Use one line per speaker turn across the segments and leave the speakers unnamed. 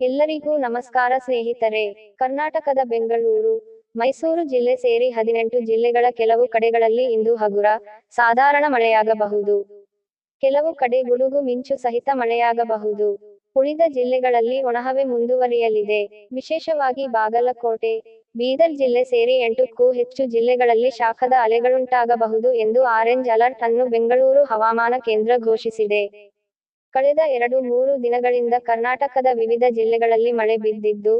ಎಲ್ಲರಿಗೂ ನಮಸ್ಕಾರ ಸ್ನೇಹಿತರೆ. ಕರ್ನಾಟಕದ ಬೆಂಗಳೂರು, ಮೈಸೂರು ಜಿಲ್ಲೆ ಸೇರಿ ಹದಿನೆಂಟು ಜಿಲ್ಲೆಗಳ ಕೆಲವು ಕಡೆಗಳಲ್ಲಿ ಇಂದು ಹಗುರ, ಸಾಧಾರಣ ಮಳೆಯಾಗಬಹುದು. ಕೆಲವು ಕಡೆ ಗುಡುಗು ಮಿಂಚು ಸಹಿತ ಮಳೆಯಾಗಬಹುದು. ಉಳಿದ ಜಿಲ್ಲೆಗಳಲ್ಲಿ ಒಣಹವೆ ಮುಂದುವರಿಯಲಿದೆ. ವಿಶೇಷವಾಗಿ ಬಾಗಲಕೋಟೆ, ಬೀದರ್ ಜಿಲ್ಲೆ ಸೇರಿ ಎಂಟಕ್ಕೂ ಹೆಚ್ಚು ಜಿಲ್ಲೆಗಳಲ್ಲಿ ಶಾಖದ ಅಲೆಗಳುಂಟಾಗಬಹುದು ಎಂದು ಆರೆಂಜ್ ಅಲರ್ಟ್ ಅನ್ನು ಬೆಂಗಳೂರು ಹವಾಮಾನ ಕೇಂದ್ರ ಘೋಷಿಸಿದೆ. ಕಳೆದ ಎರಡು ಮೂರು ದಿನಗಳಿಂದ ಕರ್ನಾಟಕದ ವಿವಿಧ ಜಿಲ್ಲೆಗಳಲ್ಲಿ ಮಳೆ ಬಿದ್ದಿದ್ದು,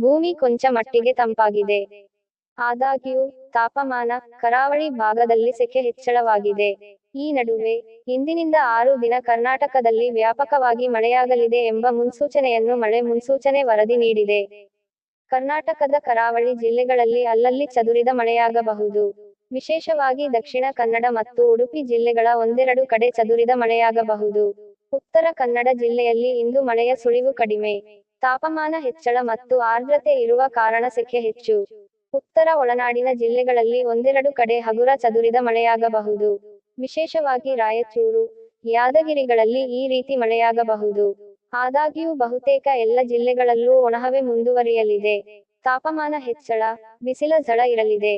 ಭೂಮಿ ಕೊಂಚ ಮಟ್ಟಿಗೆ ತಂಪಾಗಿದೆ. ಆದಾಗ್ಯೂ, ತಾಪಮಾನ ಕರಾವಳಿ ಭಾಗದಲ್ಲಿ ಸೆಕೆ ಹೆಚ್ಚಳವಾಗಿದೆ. ಈ ನಡುವೆ, ಇಂದಿನಿಂದ ಆರು ದಿನ ಕರ್ನಾಟಕದಲ್ಲಿ ವ್ಯಾಪಕವಾಗಿ ಮಳೆಯಾಗಲಿದೆ ಎಂಬ ಮುನ್ಸೂಚನೆಯನ್ನು ಮಳೆ ಮುನ್ಸೂಚನೆ ವರದಿ ನೀಡಿದೆ. ಕರ್ನಾಟಕದ ಕರಾವಳಿ ಜಿಲ್ಲೆಗಳಲ್ಲಿ ಅಲ್ಲಲ್ಲಿ ಚದುರಿದ ಮಳೆಯಾಗಬಹುದು. ವಿಶೇಷವಾಗಿ ದಕ್ಷಿಣ ಕನ್ನಡ ಮತ್ತು ಉಡುಪಿ ಜಿಲ್ಲೆಗಳ ಒಂದೆರಡು ಕಡೆ ಚದುರಿದ ಮಳೆಯಾಗಬಹುದು. ಉತ್ತರ ಕನ್ನಡ ಜಿಲ್ಲೆಯಲ್ಲಿ ಇಂದು ಮಳೆಯ ಸುಳಿವು ಕಡಿಮೆ. ತಾಪಮಾನ ಹೆಚ್ಚಳ ಮತ್ತು ಆರ್ದ್ರತೆ ಇರುವ ಕಾರಣ ಸೆಕೆ ಹೆಚ್ಚು. ಉತ್ತರ ಒಳನಾಡಿನ ಜಿಲ್ಲೆಗಳಲ್ಲಿ ಒಂದೆರಡು ಕಡೆ ಹಗುರ ಚದುರಿದ ಮಳೆಯಾಗಬಹುದು. ವಿಶೇಷವಾಗಿ ರಾಯಚೂರು, ಯಾದಗಿರಿಗಳಲ್ಲಿ ಈ ರೀತಿ ಮಳೆಯಾಗಬಹುದು. ಆದಾಗ್ಯೂ ಬಹುತೇಕ ಎಲ್ಲ ಜಿಲ್ಲೆಗಳಲ್ಲೂ ಒಣಹವೆ ಮುಂದುವರಿಯಲಿದೆ. ತಾಪಮಾನ ಹೆಚ್ಚಳ, ಬಿಸಿಲ ಝಳ ಇರಲಿದೆ.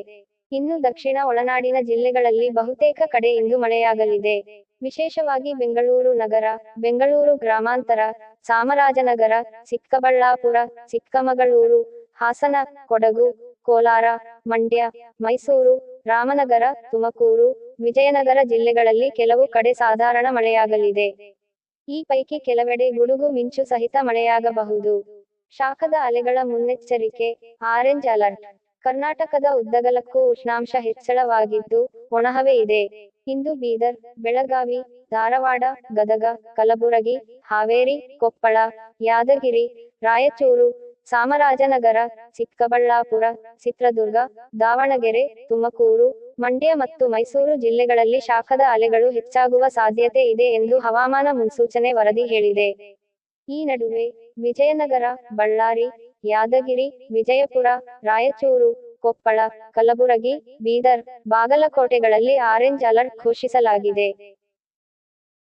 ಇನ್ನು ದಕ್ಷಿಣ ಒಳನಾಡಿನ ಜಿಲ್ಲೆಗಳಲ್ಲಿ ಬಹುತೇಕ ಕಡೆ ಇಂದು ಮಳೆಯಾಗಲಿದೆ. ವಿಶೇಷವಾಗಿ ಬೆಂಗಳೂರು ನಗರ, ಬೆಂಗಳೂರು ಗ್ರಾಮಾಂತರ, ಚಾಮರಾಜನಗರ, ಚಿಕ್ಕಬಳ್ಳಾಪುರ, ಚಿಕ್ಕಮಗಳೂರು, ಹಾಸನ, ಕೊಡಗು, ಕೋಲಾರ, ಮಂಡ್ಯ, ಮೈಸೂರು, ರಾಮನಗರ, ತುಮಕೂರು, ವಿಜಯನಗರ ಜಿಲ್ಲೆಗಳಲ್ಲಿ ಕೆಲವು ಕಡೆ ಸಾಧಾರಣ ಮಳೆಯಾಗಲಿದೆ. ಈ ಪೈಕಿ ಕೆಲವೆಡೆ ಗುಡುಗು ಮಿಂಚು ಸಹಿತ ಮಳೆಯಾಗಬಹುದು. ಶಾಖದ ಅಲೆಗಳ ಮುನ್ನೆಚ್ಚರಿಕೆ, ಆರೆಂಜ್ ಅಲರ್ಟ್. ಕರ್ನಾಟಕದ ಉದ್ದಗಲಕ್ಕೂ ಉಷ್ಣಾಂಶ ಹೆಚ್ಚಳವಾಗಿದ್ದು ಒಣಹವೆ ಇದೆ. ಇಂದು ಬೀದರ್, ಬೆಳಗಾವಿ, ಧಾರವಾಡ, ಗದಗ, ಕಲಬುರಗಿ, ಹಾವೇರಿ, ಕೊಪ್ಪಳ, ಯಾದಗಿರಿ, ರಾಯಚೂರು, ಚಾಮರಾಜನಗರ, ಚಿಕ್ಕಬಳ್ಳಾಪುರ, ಚಿತ್ರದುರ್ಗ, ದಾವಣಗೆರೆ, ತುಮಕೂರು, ಮಂಡ್ಯ ಮತ್ತು ಮೈಸೂರು ಜಿಲ್ಲೆಗಳಲ್ಲಿ ಶಾಖದ ಅಲೆಗಳು ಹೆಚ್ಚಾಗುವ ಸಾಧ್ಯತೆ ಇದೆ ಎಂದು ಹವಾಮಾನ ಮುನ್ಸೂಚನೆ ವರದಿ ಹೇಳಿದೆ. ಈ ನಡುವೆ ವಿಜಯನಗರ, ಬಳ್ಳಾರಿ ಯಾದಗಿರಿ ವಿಜಯಪುರ ರಾಯಚೂರು ಕೊಪ್ಪಳ ಕಲಬುರಗಿ ಬೀದರ್ ಬಾಗಲಕೋಟೆಗಳಲ್ಲಿ ಆರೆಂಜ್ ಅಲರ್ಟ್ ಘೋಷಿಸಲಾಗಿದೆ.